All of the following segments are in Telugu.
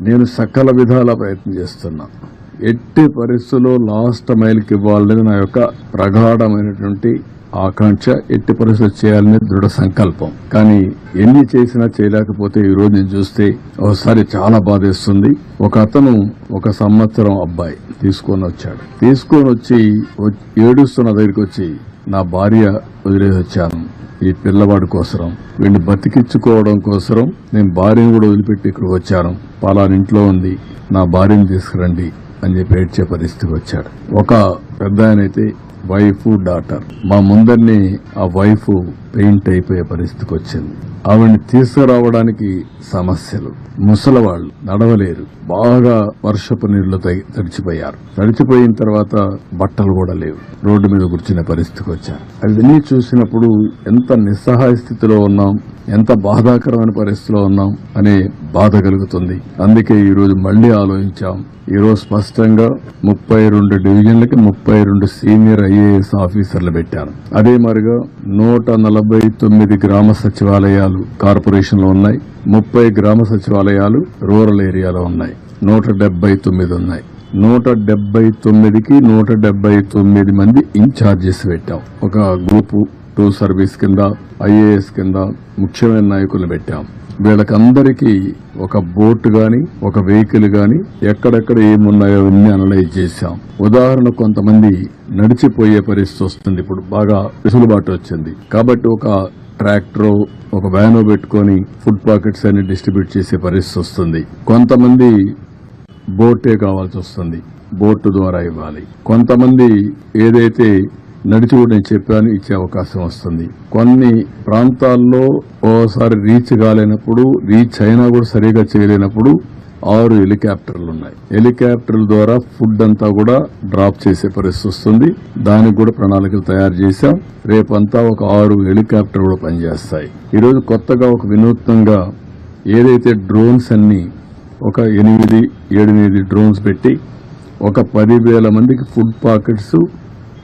నేను సకల విధాల ప్రయత్నం చేస్తున్నా. ఎట్టి పరిస్థితుల్లో లాస్ట్ మైల్కి ఇవ్వాలనేది నా యొక్క ప్రగాఢమైనటువంటి ఆకాంక్ష ఎట్టి పరిస్థితులు చేయాలనే దృఢ సంకల్పం. కానీ ఎన్ని చేసినా చేయలేకపోతే ఈ రోజు నేను చూస్తే ఒకసారి చాలా బాధేస్తుంది. ఒక అతను ఒక సంవత్సరం అబ్బాయి తీసుకొని వచ్చాడు. తీసుకొని వచ్చి ఏడుస్తున్న దగ్గరికి వచ్చి నా భార్య వదిలేసి వచ్చాను. ఈ పిల్లవాడి కోసరం. వీడిని బతికించుకోవడం కోసరం. నేను భార్యను కూడా వదిలిపెట్టి ఇక్కడికి వచ్చాను. పలానింట్లో ఉంది. నా భార్యను తీసుకురండి అని చెప్పి ఏడ్చే పరిస్థితికి వచ్చాడు. ఒక పెద్ద ఆయన అయితే వైఫ్ డాటర్. మా ముందరిని ఆ వైఫ్ పెయింట్ అయిపోయే పరిస్థితికి వచ్చింది. ఆవిడ్ని తీసుకురావడానికి సమస్యలు. ముసలవాళ్ళు నడవలేరు. బాగా వర్షపు నీళ్ళు తగి- తడిచిపోయారు. తడిచిపోయిన తర్వాత బట్టలు కూడా లేవు. రోడ్డు మీద కూర్చునే పరిస్థితికి వచ్చారు. అవన్నీ చూసినప్పుడు ఎంత నిస్సహాయ స్థితిలో ఉన్నాం ఎంత బాధాకరమైన పరిస్థితిలో ఉన్నాం అనే బాధ కలుగుతుంది. అందుకే ఈరోజు మళ్ళీ ఆలోచించాం. ఈరోజు స్పష్టంగా ముప్పై రెండు డివిజన్లకి ముప్పై ముప్పై రెండు సీనియర్ ఐఏఎస్ ఆఫీసర్లు పెట్టారు. అదే మరిగా నూట నలభై తొమ్మిది గ్రామ సచివాలయాలు కార్పొరేషన్లో ఉన్నాయి. ముప్పై గ్రామ సచివాలయాలు రూరల్ ఏరియాలో ఉన్నాయి. నూట డెబ్బై తొమ్మిది ఉన్నాయి. నూట డెబ్బై తొమ్మిదికి నూట డెబ్బై తొమ్మిది మంది ఇన్ఛార్జెస్ పెట్టాం. ఒక గ్రూపు టూ సర్వీస్ కింద ఐఏఎస్ కింద ముఖ్యమైన నాయకులు పెట్టాం. వీళ్ళకందరికీ ఒక బోట్ గాని ఒక వెహికల్ గాని ఎక్కడెక్కడ ఏమున్నాయో అన్ని అనలైజ్ చేశాం. ఉదాహరణ కొంతమంది నడిచిపోయే పరిస్థితి వస్తుంది. ఇప్పుడు బాగా వెసులుబాటు వచ్చింది. కాబట్టి ఒక ట్రాక్టర్ ఒక వ్యానో పెట్టుకొని ఫుడ్ పాకెట్స్ అన్ని డిస్ట్రిబ్యూట్ చేసే పరిస్థితి వస్తుంది. కొంతమంది బోటే కావాల్సి వస్తుంది. బోటు ద్వారా ఇవ్వాలి. కొంతమంది ఏదైతే నడిచి కూడా నేను చెప్పాను ఇచ్చే అవకాశం వస్తుంది. కొన్ని ప్రాంతాల్లో ఓసారి రీచ్ కాలేనప్పుడు రీచ్ అయినా కూడా సరిగా చేయలేనప్పుడు ఆరు హెలికాప్టర్లు ఉన్నాయి. హెలికాప్టర్ల ద్వారా ఫుడ్ అంతా కూడా డ్రాప్ చేసే పరిస్థితి వస్తుంది. దానికి కూడా ప్రణాళికలు తయారు చేశాం. రేపంతా ఒక ఆరు హెలికాప్టర్ కూడా పనిచేస్తాయి. ఈరోజు కొత్తగా ఒక వినూత్నంగా ఏదైతే డ్రోన్స్ అన్ని ఒక ఎనిమిది ఏడెనిమిది డ్రోన్స్ పెట్టి ఒక పదివేల మందికి ఫుడ్ పాకెట్స్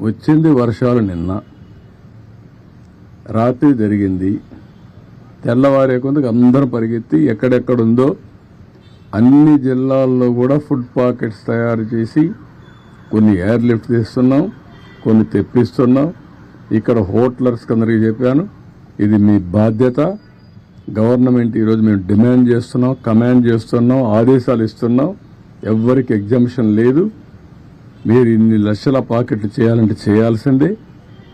వచ్చింది వర్షాలు నిన్న. రాత్రి జరిగింది. తెల్లవారే కొందకు అందరూ పరిగెత్తి ఎక్కడెక్కడుందో అన్ని జిల్లాల్లో కూడా ఫుడ్ పాకెట్స్ తయారు చేసి కొన్ని ఎయిర్ లిఫ్ట్ తీస్తున్నాం కొన్ని తెప్పిస్తున్నాం. ఇక్కడ హోటలర్స్ అందరికీ చెప్పాను ఇది మీ బాధ్యత. గవర్నమెంట్ ఈరోజు మేము డిమాండ్ చేస్తున్నాం కమాండ్ చేస్తున్నాం ఆదేశాలు ఇస్తున్నాం. ఎవ్వరికి ఎగ్జామ్షన్ లేదు. మీరు ఇన్ని లక్షల పాకెట్లు చేయాలంటే చేయాల్సిందే.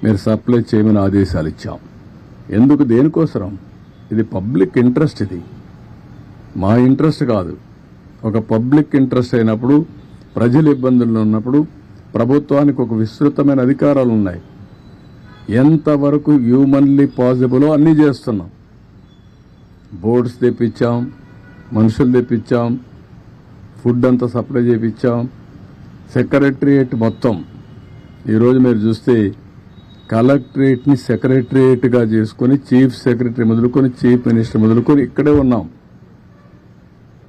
మీరు సప్లై చేయమని ఆదేశాలు ఇచ్చాం. ఎందుకు దేనికోసరం? ఇది పబ్లిక్ ఇంట్రెస్ట్ ఇది. మా ఇంట్రెస్ట్ కాదు. ఒక పబ్లిక్ ఇంట్రెస్ట్ అయినప్పుడు ప్రజలు ఇబ్బందుల్లో ఉన్నప్పుడు ప్రభుత్వానికి ఒక విస్తృతమైన అధికారాలు ఉన్నాయి. ఎంతవరకు హ్యూమన్లీ పాసిబులో అన్నీ చేస్తున్నాం. బోర్డ్స్ తెప్పించాం మనుషులు తెప్పించాం ఫుడ్ అంతా సప్లై చేపించాం సెక్రటరియేట్ మొత్తం. ఈరోజు మీరు చూస్తే కలెక్టరేట్ని సెక్రటరియేట్గా చేసుకొని చీఫ్ సెక్రటరీ మొదలుకొని చీఫ్ మినిస్టర్ మొదలుకొని ఇక్కడే ఉన్నాం.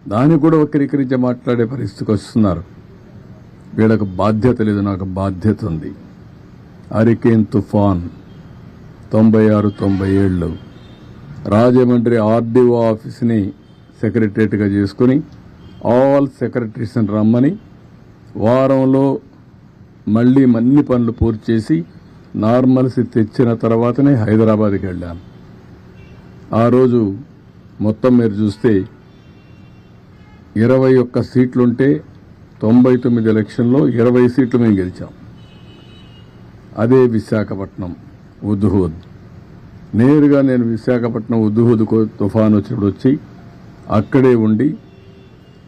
దాన్ని కూడా వక్రీకరించి మాట్లాడే పరిస్థితికి వస్తున్నారు. వీళ్ళకు బాధ్యత లేదు నాకు బాధ్యత ఉంది. హరికేన్ తుఫాన్ తొంభై ఆరు తొంభై ఏళ్ళు. రాజమండ్రి ఆర్డీఓ ఆఫీస్ని సెక్రటరేట్గా చేసుకుని ఆల్ సెక్రటరీస్ని రమ్మని వారంలో మళ్ళీ అన్ని పనులు పూర్తి చేసి నార్మల్సీ తెచ్చిన తర్వాతనే హైదరాబాద్కి వెళ్ళాను ఆ రోజు మొత్తం మీరు చూస్తే ఇరవై ఒక్క సీట్లుంటే తొంభై తొమ్మిది ఎలక్షన్లో ఇరవై సీట్లు మేము గెలిచాం. అదే విశాఖపట్నం ఉద్హూద్. నేరుగా నేను విశాఖపట్నం ఉద్హూద్ తుఫాన్ వచ్చినప్పుడు వచ్చి అక్కడే ఉండి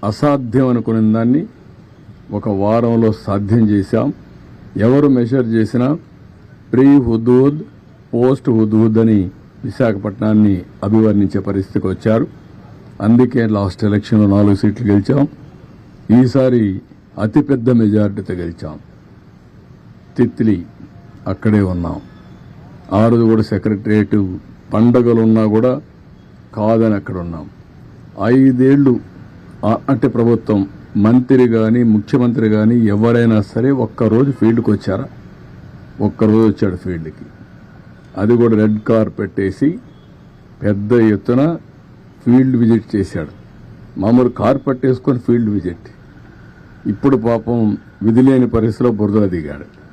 అసాధ్యం అనుకునే దాన్ని ఒక వారంలో సాధ్యం చేశాం. ఎవరు మెషర్ చేసినా ప్రీ హుదూద్ పోస్ట్ హుదూద్ అని విశాఖపట్నాన్ని అభివర్ణించే పరిస్థితికి వచ్చారు. అందుకే లాస్ట్ ఎలక్షన్లో నాలుగు సీట్లు గెలిచాం. ఈసారి అతిపెద్ద మెజార్టీతో గెలిచాం. తిత్లీ అక్కడే ఉన్నాం. ఆ రోజు కూడా సెక్రటరియట్ పండగలున్నా కూడా కాదని అక్కడ ఉన్నాం. ఐదేళ్ళు అంటే ప్రభుత్వం మంత్రి కానీ ముఖ్యమంత్రి కానీ ఎవరైనా సరే ఒక్కరోజు ఫీల్డ్కి వచ్చారా? ఒక్కరోజు వచ్చాడు ఫీల్డ్కి. అది కూడా రెడ్ కార్ పెట్టేసి పెద్ద ఎత్తున ఫీల్డ్ విజిట్ చేశాడు. మామూలు కార్ పట్టేసుకొని ఫీల్డ్ విజిట్. ఇప్పుడు పాపం విధి లేని పరిస్థితిలో బురదలో దిగాడు.